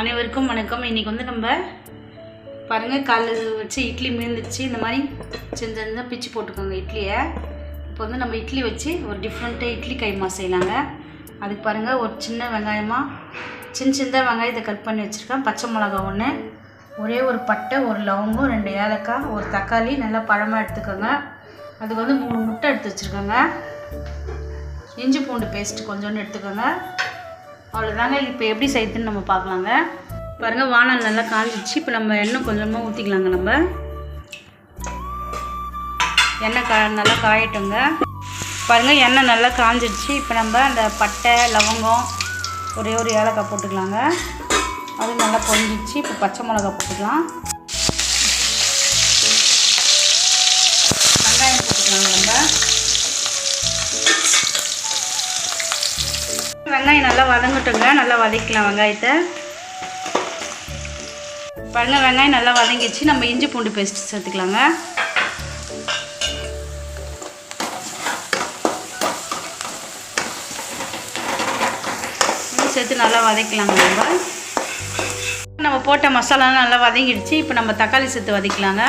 அனைவருக்கும் வணக்கம். இன்றைக்கி வந்து நம்ம பாருங்கள் காலைல வச்சு இட்லி மீந்துருச்சு இந்த மாதிரி சின்ன பிச்சு போட்டுக்கோங்க இட்லியை. இப்போ வந்து நம்ம இட்லி வச்சு ஒரு டிஃப்ரெண்ட்டாக இட்லி கைமா செய்யலாங்க. அதுக்கு பாருங்கள் ஒரு சின்ன வெங்காயமாக சின்ன சின்னதாக வெங்காயத்தை கட் பண்ணி வச்சுருக்கேன். பச்சை மிளகா ஒன்று ஒரே ஒரு பட்டை ஒரு லவங்கம் ரெண்டு ஏலக்காய் ஒரு தக்காளி நல்லா பழமாக எடுத்துக்கோங்க. அதுக்கு வந்து மூணு முட்டை எடுத்து வச்சுருக்கோங்க. இஞ்சி பூண்டு பேஸ்ட்டு கொஞ்சோண்டு எடுத்துக்கோங்க. அவ்வளோதாங்க இப்போ எப்படி செய்யுதுன்னு நம்ம பார்க்கலாங்க. பாருங்கள் வானல் நல்லா காஞ்சிச்சு. இப்போ நம்ம எண்ணெய் கொஞ்சமாக ஊற்றிக்கலாங்க நம்ம. எண்ணெய் கா நல்லா காயட்டுங்க. பாருங்கள் எண்ணெய் நல்லா காஞ்சிடுச்சு. இப்போ நம்ம அந்த பட்டை லவங்கம் ஒரே ஒரு ஏலக்காய் போட்டுக்கலாங்க. அது நல்லா பொங்கிடுச்சு இப்போ பச்சை மிளகா போட்டுக்கலாம். வெங்காயம் நல்லா வதங்கட்டுங்க. நல்லா வதக்கலாம் வெங்காயத்தை. பாருங்க வெங்காயம் நல்லா வதங்கிடுச்சு. நம்ம இஞ்சி பூண்டு பேஸ்ட் சேர்த்துக்கலாங்க. சேர்த்து நல்லா வதக்கலாங்க நம்ம. நம்ம போட்ட மசாலாலாம் நல்லா வதங்கிடுச்சு. இப்போ நம்ம தக்காளி சேர்த்து வதக்கலாங்க.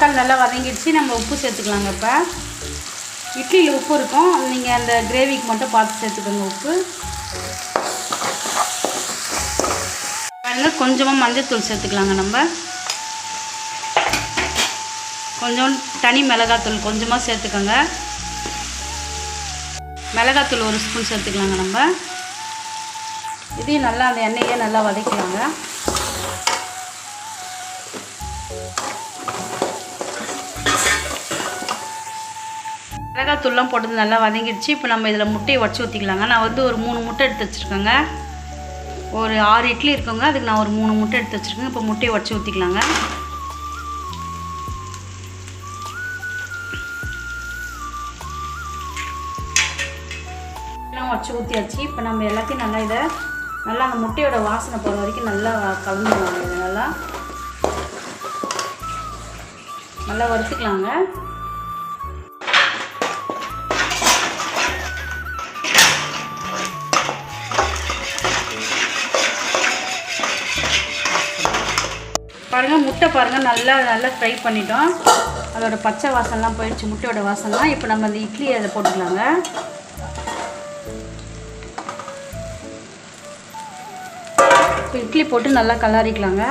தக்காளி நல்லா வதங்கிடுச்சு. நம்ம உப்பு சேர்த்துக்கலாங்க இப்போ. இட்லியில் உப்பு இருக்கும். நீங்கள் அந்த கிரேவிக்கு மட்டும் பார்த்து சேர்த்துக்கோங்க உப்பு. பாருங்கள் கொஞ்சமாக மஞ்சத்தூள் சேர்த்துக்கலாங்க நம்ம. கொஞ்சம் தனி மிளகாத்தூள் கொஞ்சமாக சேர்த்துக்கோங்க. மிளகாத்தூள் ஒரு ஸ்பூன் சேர்த்துக்கலாங்க நம்ம. இதையும் நல்லா அந்த எண்ணெயே நல்லா வதக்கலாங்க மிளகாத்தூள்லாம் போட்டது நல்லா வதங்கிடுச்சு. இப்போ நம்ம இதில் முட்டையை உடச்சி ஊற்றிக்கலாங்க நான் வந்து ஒரு மூணு முட்டை எடுத்து வச்சுருக்கேங்க. ஒரு ஆறு இட்லி இருக்குங்க. அதுக்கு நான் ஒரு மூணு முட்டை எடுத்து வச்சுருக்கேன் இப்போ முட்டையை உடச்சி ஊற்றிக்கலாங்க எல்லாம் உடச்சி ஊற்றியாச்சு இப்போ நம்ம எல்லாத்தையும் நல்லா இதை நல்லா அந்த முட்டையோட வாசனை போகிற வரைக்கும் நல்லா கலந்துடுவாங்க நல்லா. நல்லா வறுத்துக்கலாங்க. பாருங்கள் முட்டை பாருங்கள் நல்லா நல்லா ஃப்ரை பண்ணிட்டோம். அதோட பச்சை வாசனைலாம் போயிடுச்சு முட்டையோட வாசனெலாம் இப்போ நம்ம அந்த இட்லி அதை போட்டுக்கலாங்க. இப்போ இட்லி போட்டு நல்லா கலாரிக்கலாங்க.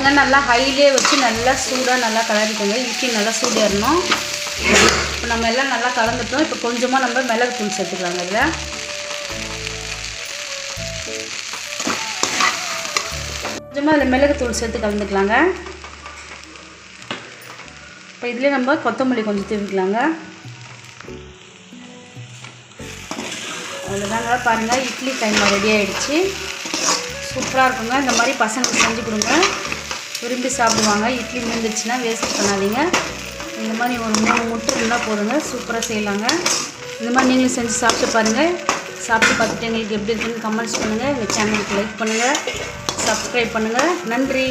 பாருங்கள் நல்லா ஹைலே வச்சு நல்லா சூடாக நல்லா கலரிக்கோங்க. இட்லி நல்லா சூடேறணும். இப்போ நம்ம எல்லாம் நல்லா கலந்துட்டோம். இப்போ கொஞ்சமாக நம்ம மிளகு தூள் சேர்த்துக்கலாங்க இதில். கொஞ்சமாக அதில் மிளகு தூள் சேர்த்து கலந்துக்கலாங்க. இப்போ இதுலேயே நம்ம கொத்தமல்லி கொஞ்சம் தூவிக்கலாங்க. அவ்வளோதாங்க பாருங்கள் இட்லி கைமா ரெடி ஆகிடுச்சு சூப்பராக இருக்குங்க. இந்த மாதிரி பசங்களுக்கு செஞ்சு கொடுங்க. விரும்பி சாப்பிடுவாங்க. இட்லி மீந்துச்சுன்னா வேஸ்ட் பண்ணாதீங்க. இந்த மாதிரி ஒரு மூணு முட்டை இருந்தால் போதுங்க. சூப்பராக செய்யலாங்க. இந்த மாதிரி நீங்களும் செஞ்சு சாப்பிட்டு பாருங்கள் சாப்பிட்டு பார்த்துட்டு எங்களுக்கு எப்படி இருக்குன்னு கமெண்ட்ஸ் பண்ணுங்கள் எங்கள் சேனலுக்கு லைக் பண்ணுங்கள் சப்ஸ்கிரைப் பண்ணுங்கள் நன்றி.